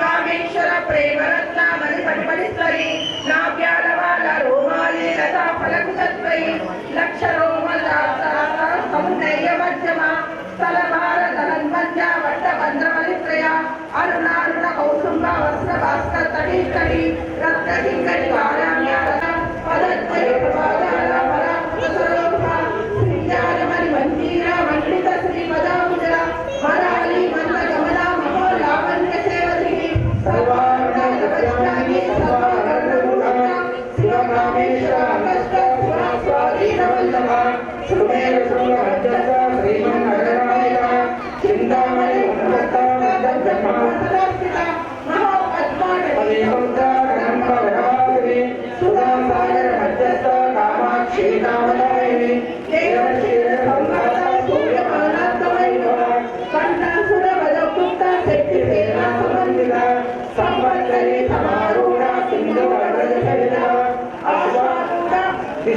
కామేశ్వర ప్రేమరత్న మణి పటిపటిస్వరి నావ్యాలవాల రోమాలి లతా ఫలకు తత్వై లక్ష రోమల సౌందర్య మధ్యమ స్థలభార ధనన్మధ్య వట్ట బంధ్రమలిత్రయ అరుణారుణ కౌసుంబ వస్త్ర భాస్కర్ తడి తడి రత్న సింగడి వార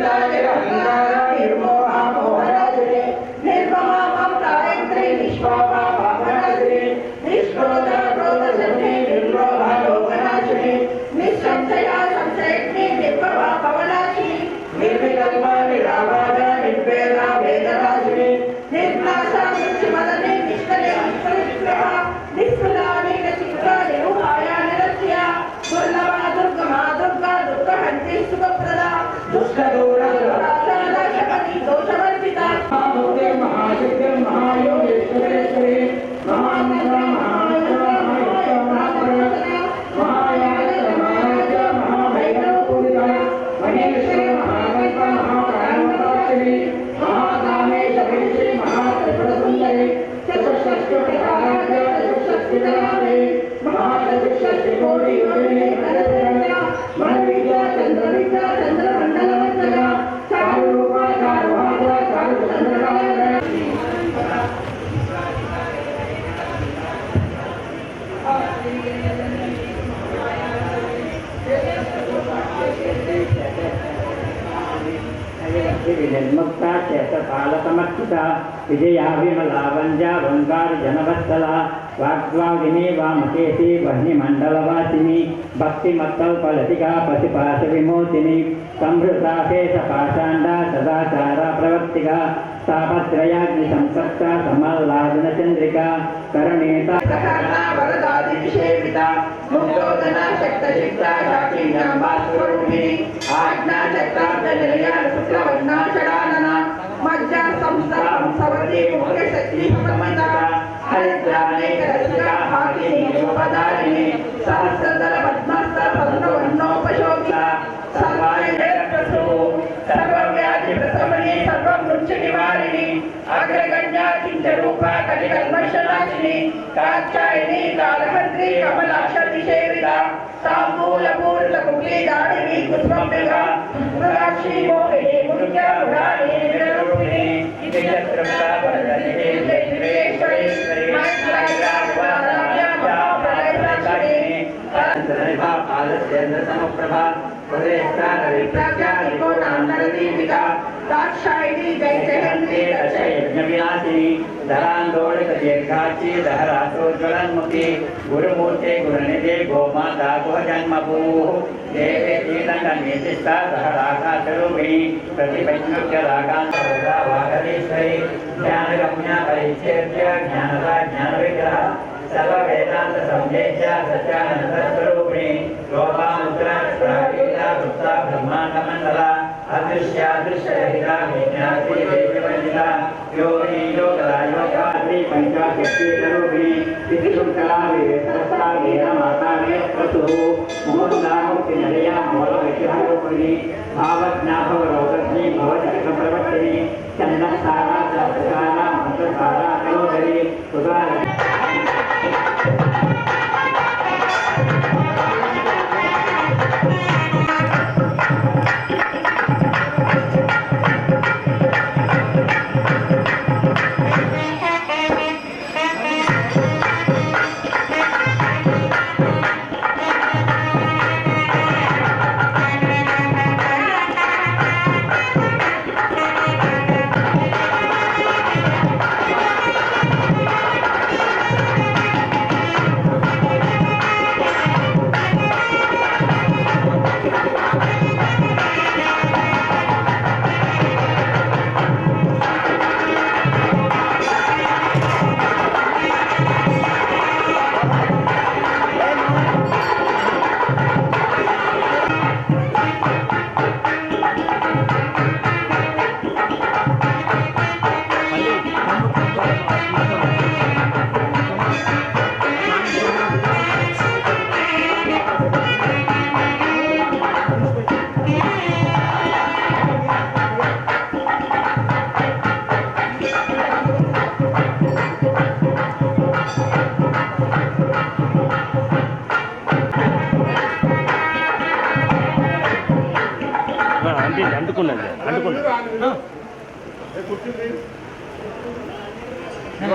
ಗೋವಿಂದಾಯ निर्मुक्ता चेतपालसमर्चिता विजयाभिमला वञ्जा वङ्गारजनवत्सला వాగ్వాదిని వామకేసి వహ్నిమండలవాసిని భక్తిమత్తల్పలతిగా పశుపాశ విమోచిని సంహృతాశేష పాషాండ సదాచార ప్రవర్తిగా తాపత్రయాగ్ని సంసక్త సమల్లాదన చంద్రిక కరుణేత మధ్య సంస్థ సవర్ణి ముఖ్య శక్తి సమన్విత అగ్రగణ్యా చింత రూప కలికల్మషనాశిని కాత్యాయని కాలహంత్రి కమలాక్షి సేవిత తాంబూల పూర్ల కుక్లీ దాడిని కుస్మంబిక మృగాక్షి మోహిని ముఖ్య మృగాని నిరూపిణి ఇది చత్రప్త వరదని दाक्षायणी दैत्यहन्ती नव्यासिनी धरान्दोलित दीर्घाची धरासोज्ज्वलन्मुखी गुरुमूर्ते गुरुनिधे गोमाता गोजन्मभूः देवे कीर्तननिशिष्टा सहराघातरूपिणी प्रतिपञ्चमुख्य राघान्तहोदा वागदेश्वरी। ज्ञानगम्या परिच्छेद्य ज्ञानदा ज्ञानविग्रह सर्ववेदान्तसंवेद्य सत्यानन्दस्वरूपिणी गोपामुद्रा प्रागीता वृत्ता ब्रह्माण्डमण्डला। अदृश्यादृश्यहिताज्ञातिरेकमण्डिता योगी योगरायोगाग्नि पञ्चाशक्तितरुभि पितृशुङ्कलाभिवेतस्ताभिः माता नेत्रतुः मोहन्दाहं किनया मोलविषयोपरि भावज्ञाभवरोगी भवचक्रप्रवर्तिनि चन्दस्तारा चन्द्रसारा मन्त्रसारा करोदरि सुधार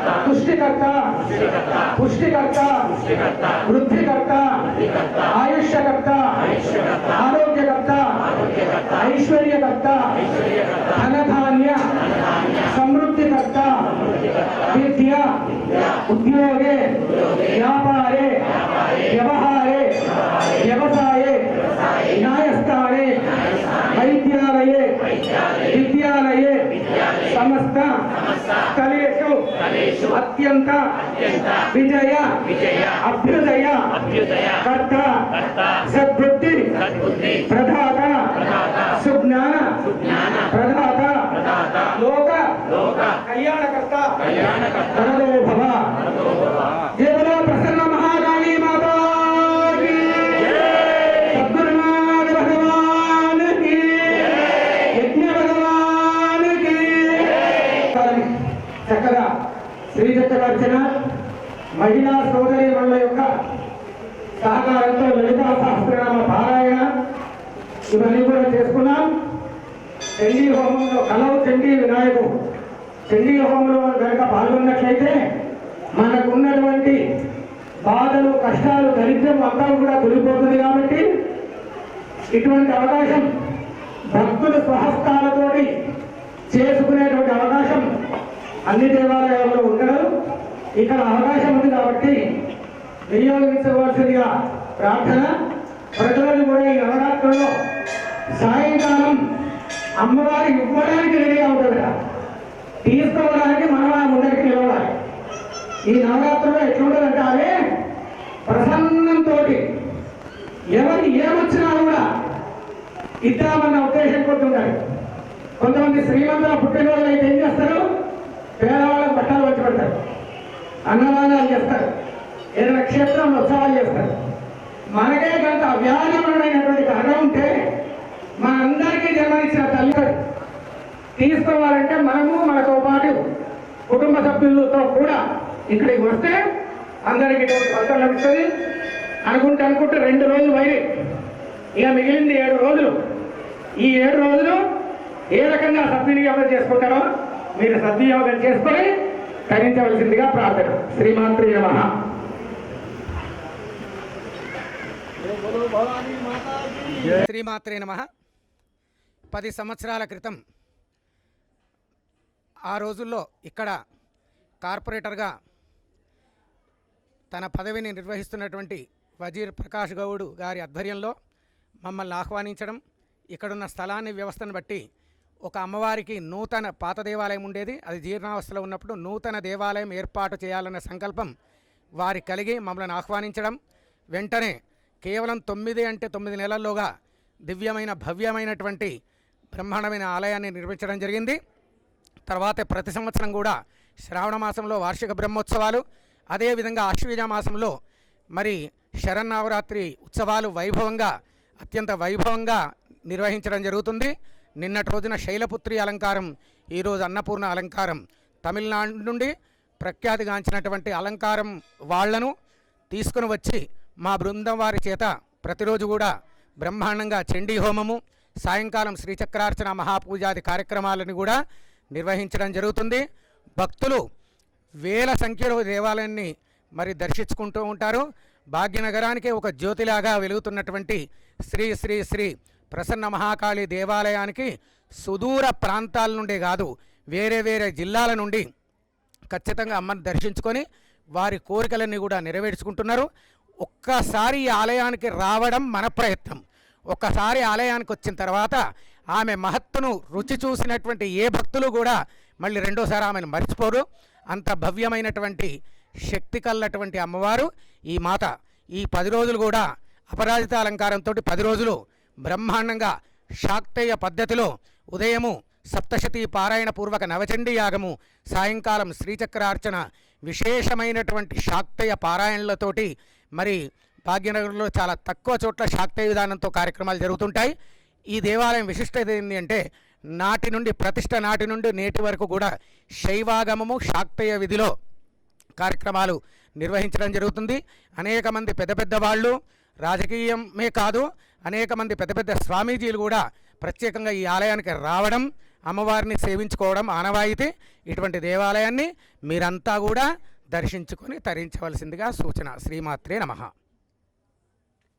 पुष्टिकर्ता। पुष्टिकर्ता। वृद्धिकर्ता। आयुष्यकर्ता। आरोग्यकर्ता। ऐश्वर्यकर्ता। धनधान्य। समृद्धिकर्ता। विद्या। उद्योगे। व्यापारे। व्यवहारे। व्यवसाय। न्यायस्थाने। वैद्यालय। विद्यालय। समस्त स्थले అత్యంత విజయ అభ్యుదయ కర్త సద్బుద్ధి ప్రధాత సుజ్ఞాన ప్రధాత లోక కళ్యాణకర్త వరదో భవ నాయకుడు వినాయకు చండీ హోమంలో కనుక పాల్గొన్నట్లయితే మనకున్నటువంటి బాధలు కష్టాలు దరిద్రం అంతా కూడా తొలిపోతుంది కాబట్టి ఇటువంటి అవకాశం భక్తుల స్వహస్తాలతోటి చేసుకునేటువంటి అవకాశం అన్ని దేవాలయాల్లో ఉండడం ఇక్కడ అవకాశం ఉంది కాబట్టి వినియోగించవలసిందిగా ప్రార్థన. ప్రజలను కూడా ఈ నవరాత్రుల్లో సాయంకాలం అమ్మవారి ఇవ్వడానికి రెడీ అవుతుందట తీసుకోవడానికి మనం ఆ ముందరికి నిలవాలి ఈ నవరాత్రుల్లో ఎట్లుంటుందంటే అదే ప్రసన్నంతో ఎవరు ఏమొచ్చినా కూడా ఇద్దామన్న ఉద్దేశం కొద్ది కొంతమంది శ్రీమంతుల పుట్టినరోజు అయితే ఏం చేస్తారు? పేదవాళ్ళకి బట్టలు వచ్చి పెడతారు. అన్నదానాలు చేస్తారు. ఏదైనా క్షేత్రంలో ఉత్సవాలు చేస్తారు. మనకే కనుక అవ్యాజమైనటువంటి కర్ర ఉంటే మనందరికీ జన్మనిచ్చిన తల్లి తీసుకోవాలంటే మనము మనతో పాటు కుటుంబ సభ్యులతో కూడా ఇక్కడికి వస్తే అందరికీ ఫలితం లభిస్తుంది. అనుకుంటే అనుకుంటే రెండు రోజులు వైరి ఇక మిగిలింది ఏడు రోజులు. ఈ ఏడు రోజులు ఏ రకంగా సద్వినియోగం చేసుకుంటారో మీరు సద్వినియోగం చేసుకొని తరించవలసిందిగా ప్రార్థన. శ్రీమాత్రి నమ. శ్రీమాత్రే నమ. పది సంవత్సరాల క్రితం ఆ రోజుల్లో ఇక్కడ కార్పొరేటర్గా తన పదవిని నిర్వహిస్తున్నటువంటి వజీర్ ప్రకాష్ గౌడ్ గారి ఆధ్వర్యంలో మమ్మల్ని ఆహ్వానించడం ఇక్కడున్న స్థలాన్ని వ్యవస్థను బట్టి ఒక అమ్మవారికి నూతన పాత దేవాలయం ఉండేది. అది జీర్ణావస్థలో ఉన్నప్పుడు నూతన దేవాలయం ఏర్పాటు చేయాలన్న సంకల్పం వారి కలిగి మమ్మల్ని ఆహ్వానించడం. వెంటనే కేవలం తొమ్మిది అంటే తొమ్మిది నెలల్లోగా దివ్యమైన భవ్యమైనటువంటి బ్రహ్మాండమైన ఆలయాన్ని నిర్మించడం జరిగింది. తర్వాత ప్రతి సంవత్సరం కూడా శ్రావణ మాసంలో వార్షిక బ్రహ్మోత్సవాలు అదేవిధంగా ఆశ్వీజ మాసంలో మరి శరన్నవరాత్రి ఉత్సవాలు వైభవంగా అత్యంత వైభవంగా నిర్వహించడం జరుగుతుంది. నిన్నటి రోజున శైలపుత్రి అలంకారం ఈరోజు అన్నపూర్ణ అలంకారం తమిళనాడు నుండి ప్రఖ్యాతిగాంచినటువంటి అలంకారం వాళ్ళను తీసుకుని వచ్చి మా బృందం వారి చేత ప్రతిరోజు కూడా బ్రహ్మాండంగా చండీ హోమము సాయంకాలం శ్రీచక్రార్చన మహాపూజాది కార్యక్రమాలను కూడా నిర్వహించడం జరుగుతుంది. భక్తులు వేల సంఖ్యలో దేవాలయాన్ని మరి దర్శించుకుంటూ ఉంటారు. భాగ్యనగరానికి ఒక జ్యోతిలాగా వెలుగుతున్నటువంటి శ్రీ శ్రీ శ్రీ ప్రసన్న మహాకాళి దేవాలయానికి సుదూర ప్రాంతాల నుండే కాదు వేరే వేరే జిల్లాల నుండి ఖచ్చితంగా అమ్మని దర్శించుకొని వారి కోరికలన్నీ కూడా నెరవేర్చుకుంటున్నారు. ఒక్కసారి ఈ ఆలయానికి రావడం మన ప్రయత్నం. ఒక్కసారి ఆలయానికి వచ్చిన తర్వాత ఆమె మహత్తును రుచి చూసినటువంటి ఏ భక్తులు కూడా మళ్ళీ రెండోసారి ఆమెను మర్చిపోరు. అంత భవ్యమైనటువంటి శక్తి కల్లటువంటి అమ్మవారు. ఈ మాత ఈ పది రోజులు కూడా అపరాజిత అలంకారంతో పది రోజులు బ్రహ్మాండంగా శాక్తేయ పద్ధతిలో ఉదయము సప్తశతి పారాయణ పూర్వక నవచండీ యాగము సాయంకాలం శ్రీచక్రార్చన విశేషమైనటువంటి శాక్తయ పారాయణలతోటి మరి భాగ్యనగరంలో చాలా తక్కువ చోట్ల శాక్తయ విధానంతో కార్యక్రమాలు జరుగుతుంటాయి. ఈ దేవాలయం విశిష్టత ఏంటి అంటే నాటి నుండి ప్రతిష్ట నాటి నుండి నేటి వరకు కూడా శైవాగమము శాక్తయ విధిలో కార్యక్రమాలు నిర్వహించడం జరుగుతుంది. అనేక మంది పెద్ద పెద్ద వాళ్ళు రాజకీయమే కాదు అనేక మంది పెద్ద పెద్ద స్వామీజీలు కూడా ప్రత్యేకంగా ఈ ఆలయానికి రావడం అమ్మవారిని సేవించుకోవడం ఆనవాయితీ. ఇటువంటి దేవాలయాన్ని మీరంతా కూడా దర్శించుకొని తరించవలసిందిగా సూచన. శ్రీమాత్రే నమః.